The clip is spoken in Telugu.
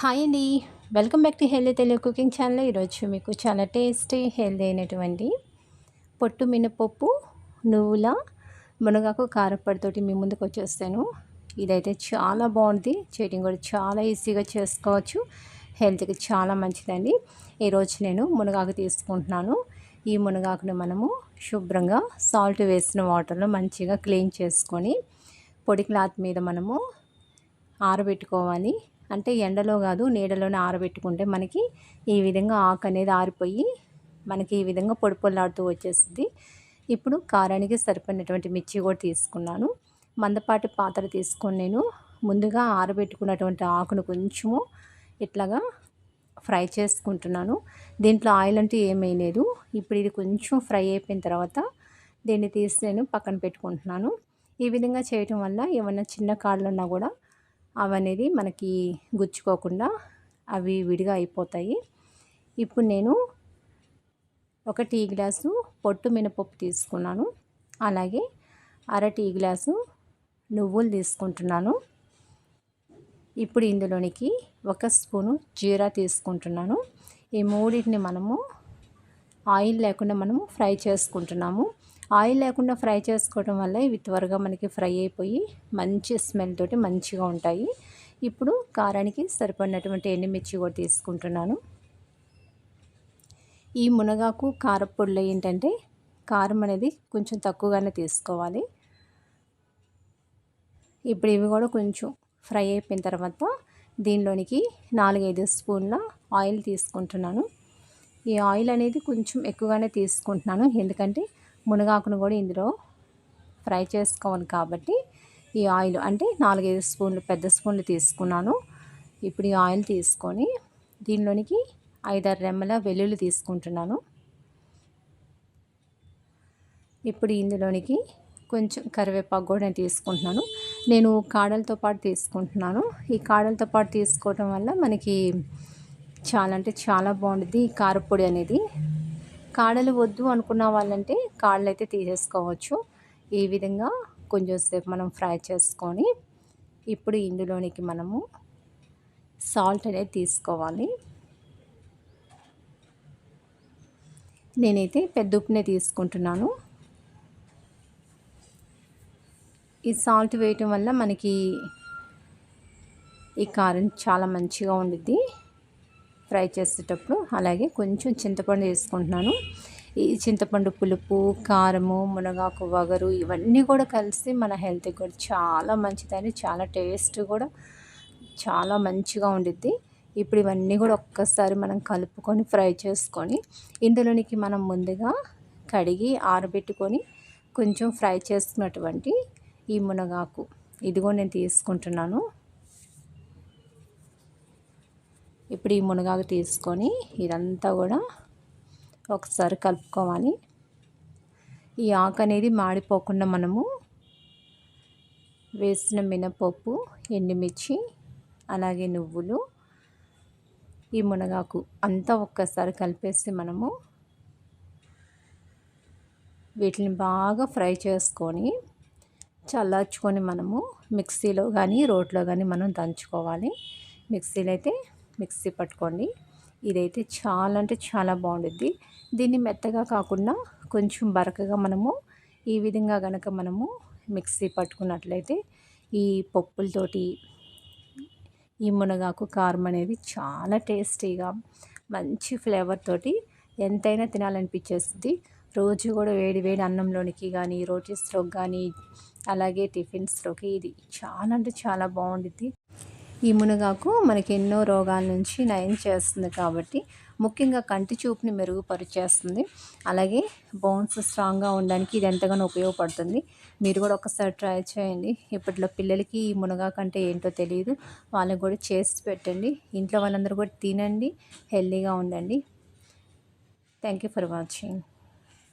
హాయ్ అండి. Welcome back to healthy Telugu cooking channel. ఈరోజు మీకు చాలా టేస్టీ హెల్దీ అయినటువంటి పొట్టు మినపప్పు నువ్వుల మునగాకు కారప్పటితోటి మీ ముందుకు వచ్చేస్తాను. ఇదైతే చాలా బాగుంది. చేయడం కూడా చాలా ఈజీగా చేసుకోవచ్చు. హెల్త్కి చాలా మంచిదండి. ఈరోజు నేను మునగాకు తీసుకుంటున్నాను. ఈ మునగాకును మనము శుభ్రంగా సాల్ట్ వేసిన వాటర్లో మంచిగా క్లీన్ చేసుకొని పొడి క్లాత్ మీద మనము ఆరబెట్టుకోవాలి. అంటే ఎండలో కాదు నీడలోనే ఆరబెట్టుకుంటే మనకి ఈ విధంగా ఆకు అనేది ఆరిపోయి మనకి ఈ విధంగా పొడి పొల్లాడుతూ వచ్చేస్తుంది. ఇప్పుడు కారానికి సరిపడినటువంటి మిర్చి కూడా తీసుకున్నాను. మందపాటి పాత్ర తీసుకొని నేను ముందుగా ఆరబెట్టుకున్నటువంటి ఆకును కొంచెము ఇట్లాగా ఫ్రై చేసుకుంటున్నాను. దీంట్లో ఆయిల్ అంటే ఏమీ లేదు. ఇప్పుడు ఇది కొంచెం ఫ్రై అయిపోయిన తర్వాత దీన్ని తీసి నేను పక్కన పెట్టుకుంటున్నాను. ఈ విధంగా చేయటం వల్ల ఏమన్నా చిన్న కాళ్ళు ఉన్నా కూడా అవనేది మనకి గుచ్చుకోకుండా అవి విడిగా అయిపోతాయి. ఇప్పుడు నేను ఒక టీ గ్లాసు పొట్టు మినపప్పు తీసుకున్నాను. అలాగే అర టీ గ్లాసు నువ్వులు తీసుకుంటున్నాను. ఇప్పుడు ఇందులోనికి ఒక స్పూను జీరా తీసుకుంటున్నాను. ఈ మూడింటిని మనము ఆయిల్ లేకుండా మనము ఫ్రై చేసుకుంటున్నాము. ఆయిల్ లేకుండా ఫ్రై చేసుకోవడం వల్ల ఇవి త్వరగా మనకి ఫ్రై అయిపోయి మంచి స్మెల్ తోటి మంచిగా ఉంటాయి. ఇప్పుడు కారానికి సరిపడినటువంటి ఎండుమిర్చి కూడా తీసుకుంటున్నాను. ఈ మునగాకు కారపొడిలో ఏంటంటే కారం అనేది కొంచెం తక్కువగానే తీసుకోవాలి. ఇప్పుడు ఇవి కూడా కొంచెం ఫ్రై అయిపోయిన తర్వాత దీనిలోనికి నాలుగైదు స్పూన్ల ఆయిల్ తీసుకుంటున్నాను. ఈ ఆయిల్ అనేది కొంచెం ఎక్కువగానే తీసుకుంటున్నాను. ఎందుకంటే మునగాకును కూడా ఇందులో ఫ్రై చేసుకోవాలి కాబట్టి ఈ ఆయిల్ అంటే నాలుగైదు స్పూన్లు పెద్ద స్పూన్లు తీసుకున్నాను. ఇప్పుడు ఈ ఆయిల్ తీసుకొని దీనిలోనికి ఐదారు రెమ్మల వెల్లుల్లి తీసుకుంటున్నాను. ఇప్పుడు ఇందులోనికి కొంచెం కరివేపాకు కూడా నేను తీసుకుంటున్నాను. నేను కాడలతో పాటు తీసుకుంటున్నాను. ఈ కాడలతో పాటు తీసుకోవటం వల్ల మనకి చాలా అంటే చాలా బాగుంటుంది ఈ కారపొడి అనేది. కాడలు వద్దు అనుకున్న వాళ్ళంటే కాళ్ళు అయితే తీసేసుకోవచ్చు. ఈ విధంగా కొంచెం సేపు మనం ఫ్రై చేసుకొని ఇప్పుడు ఇందులోనికి మనము సాల్ట్ అనేది తీసుకోవాలి. నేనైతే పెద్ద ఉప్పునే తీసుకుంటున్నాను. ఈ సాల్ట్ వేయటం వల్ల మనకి ఈ కారం చాలా మంచిగా ఉండిద్ది. ఫ్రై చేసేటప్పుడు అలాగే కొంచెం చింతపండు వేసుకుంటున్నాను. ఈ చింతపండు పులుపు కారము మునగాకు వగరు ఇవన్నీ కూడా కలిసి మన హెల్త్కి కూడా చాలా మంచిదని చాలా టేస్ట్ కూడా చాలా మంచిగా ఉండిద్ది. ఇప్పుడు ఇవన్నీ కూడా ఒక్కసారి మనం కలుపుకొని ఫ్రై చేసుకొని ఇందులోనికి మనం ముందుగా కడిగి ఆరబెట్టుకొని కొంచెం ఫ్రై చేసుకున్నటువంటి ఈ మునగాకు. ఇదిగో నేను తీసుకుంటున్నాను. ఇప్పుడు ఈ మునగాకు తీసుకొని ఇదంతా కూడా ఒకసారి కలుపుకోవాలి. ఈ ఆకు అనేది మాడిపోకుండా మనము వేసిన మినపప్పు ఎండుమిర్చి అలాగే నువ్వులు ఈ మునగాకు అంతా ఒక్కసారి కలిపేసి మనము వీటిని బాగా ఫ్రై చేసుకొని చల్లార్చుకొని మనము మిక్సీలో కానీ రోట్లో కానీ మనం దంచుకోవాలి. మిక్సీలో అయితే మిక్సీ పట్టుకోండి. ఇదైతే చాలా అంటే చాలా బాగుండుద్ది. దీన్ని మెత్తగా కాకుండా కొంచెం బరకగా మనము ఈ విధంగా కనుక మనము మిక్సీ పట్టుకున్నట్లయితే ఈ పప్పులతోటి ఈ మునగాకు కారం అనేది చాలా టేస్టీగా మంచి ఫ్లేవర్ తోటి ఎంతైనా తినాలనిపించేస్తుంది. రోజు కూడా వేడి వేడి అన్నంలోనికి కానీ రోటీస్లోకి కానీ అలాగే టిఫిన్స్లోకి ఇది చాలా అంటే చాలా బాగుండుద్ది. ఈ మునగాకు మనకి ఎన్నో రోగాల నుంచి నయం చేస్తుంది కాబట్టి ముఖ్యంగా కంటి చూపుని మెరుగుపరిచేస్తుంది. అలాగే బోన్స్ స్ట్రాంగ్గా ఉండడానికి ఇది ఎంతగానో ఉపయోగపడుతుంది. మీరు కూడా ఒకసారి ట్రై చేయండి. ఇప్పట్లో పిల్లలకి ఈ మునగాకు అంటే ఏంటో తెలియదు వాళ్ళకి కూడా చేసి పెట్టండి. ఇంట్లో వాళ్ళందరూ కూడా తినండి. హెల్తీగా ఉండండి. Thank you for watching.